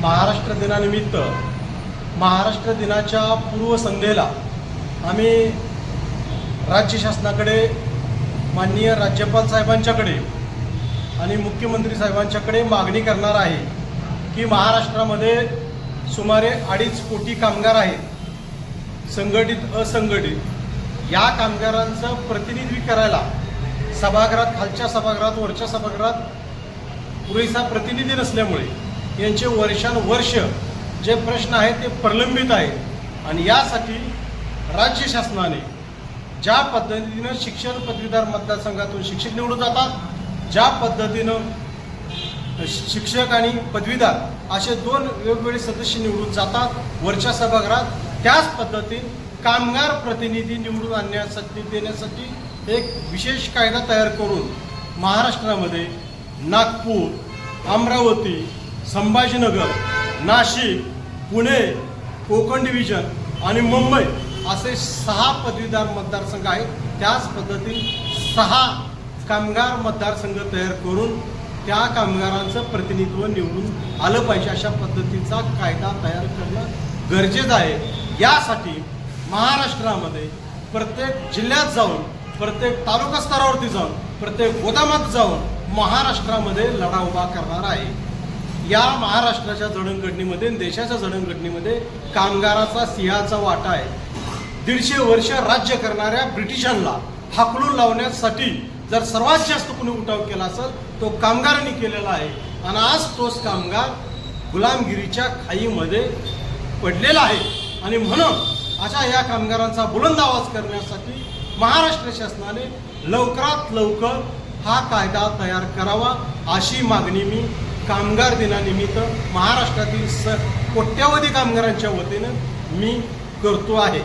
महाराष्ट्र दिनानिमित्त महाराष्ट्र दिनाच्या पूर्वसंध्येला आम्ही राज्य शासनाकडे माननीय राज्यपाल साहेबांच्याकडे आणि मुख्यमंत्री साहेबांच्याकडे मागणी करणार आहे की महाराष्ट्रामध्ये सुमारे अडीच कोटी कामगार आहेत. संघटित असंघटित या कामगारांचं प्रतिनिधी करायला सभागृहात खालच्या सभागृहात वरच्या सभागृहात पुरेसा प्रतिनिधी नसल्यामुळे यांचे वर्षानुवर्ष जे प्रश्न आहेत ते प्रलंबित आहेत. आणि यासाठी राज्य शासनाने ज्या पद्धतीनं शिक्षण पदवीधर मतदारसंघातून शिक्षक निवडून जातात ज्या पद्धतीनं शिक्षक आणि पदवीधर असे दोन वेगवेगळे सदस्य निवडून जातात वरच्या सभागृहात त्याच पद्धतीने कामगार प्रतिनिधी निवडून आणण्यासाठी देण्यासाठी एक विशेष कायदा तयार करून महाराष्ट्रामध्ये नागपूर अमरावती संभाजीनगर नाशिक पुणे कोकण डिव्हिजन आणि मुंबई असे सहा पदवीधर मतदारसंघ आहेत. त्याच पद्धतीने सहा कामगार मतदारसंघ तयार करून त्या कामगारांचं प्रतिनिधित्व निवडून आलं पाहिजे अशा पद्धतीचा कायदा तयार करणं गरजेचं आहे. यासाठी महाराष्ट्रामध्ये प्रत्येक जिल्ह्यात जाऊन प्रत्येक तालुका स्तरावरती जाऊन प्रत्येक गोदामात जाऊन महाराष्ट्रामध्ये लढा उभा करणार आहे. या महाराष्ट्राच्या जडणघडणीमध्ये देशाच्या जडणघडणीमध्ये कामगाराचा सिंहाचा वाटा आहे. दीडशे वर्ष राज्य करणाऱ्या ब्रिटिशांना हाकलून लावण्यासाठी जर सर्वात जास्त कोणी उठाव केला असेल तो कामगारांनी केलेला आहे. आणि आज तोच कामगार गुलामगिरीच्या खाईमध्ये पडलेला आहे. आणि म्हणून अशा या कामगारांचा बुलंद आवाज करण्यासाठी महाराष्ट्र शासनाने लवकरात लवकर हा कायदा तयार करावा अशी मागणी मी कामगार दिनानिमित्त महाराष्ट्रातील स कोट्यावधी कामगारांच्या वतीनं मी करतो आहे.